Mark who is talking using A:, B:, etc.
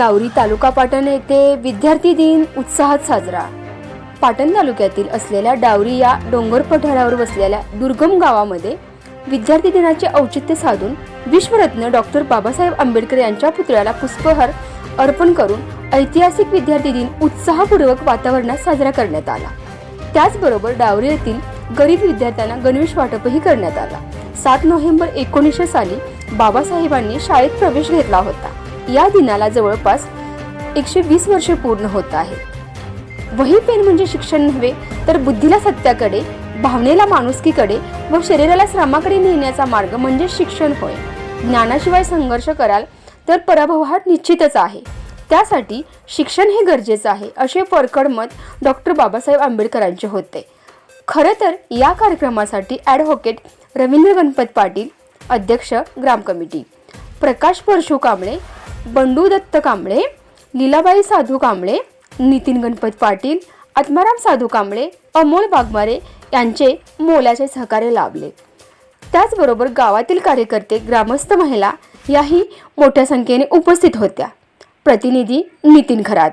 A: Dowry तालुका पाटण येथे विद्यार्थी दिन उत्साहात साजरा. पाटण तालुक्यातील असलेल्या डावरी या डोंगर पठारावर वसलेल्या दुर्गम गावामध्ये विद्यार्थी दिनाचे औचित्य साधून विश्वरत्न डॉक्टर बाबासाहेब आंबेडकर यांच्या पुतळ्याला पुष्पहार अर्पण करून ऐतिहासिक विद्यार्थी दिन उत्साहपूर्वक वातावरणात साजरा करण्यात आला. त्याचबरोबर डावरी येथील गरीब विद्यार्थ्यांना गणवेश वाटपही करण्यात आला. सात नोव्हेंबर एकोणीसशे साली बाबासाहेबांनी शाळेत प्रवेश घेतला होता. या दिनाला जवळपास एकशे वीस वर्षे पूर्ण होत आहे. वही पेन म्हणजे शिक्षण नव्हे तर बुद्धीला सत्याकडे भावनेला माणुसकीकडे व शरीराला श्रमाकडे नेण्याचा मार्ग म्हणजे शिक्षण होय. ज्ञानाशिवाय संघर्ष कराल तर पराभव हा निश्चितच आहे. त्यासाठी शिक्षण हे गरजेचं आहे असे परखड मत डॉक्टर बाबासाहेब आंबेडकरांचे होते. खरं तर या कार्यक्रमासाठी ॲडव्होकेट रवींद्र गणपत पाटील अध्यक्ष ग्राम कमिटी. प्रकाश परशु कांबळे बंडू दत्त कांबळे लीलाबाई साधू कांबळे नितीन गणपत पाटील आत्माराम साधू कांबळे अमोल वाघमारे यांचे मोलाचे सहकार्य लाभले. त्याचबरोबर गावातील कार्यकर्ते ग्रामस्थ महिला याही मोठ्या संख्येने उपस्थित होत्या. प्रतिनिधी नितीन खरात.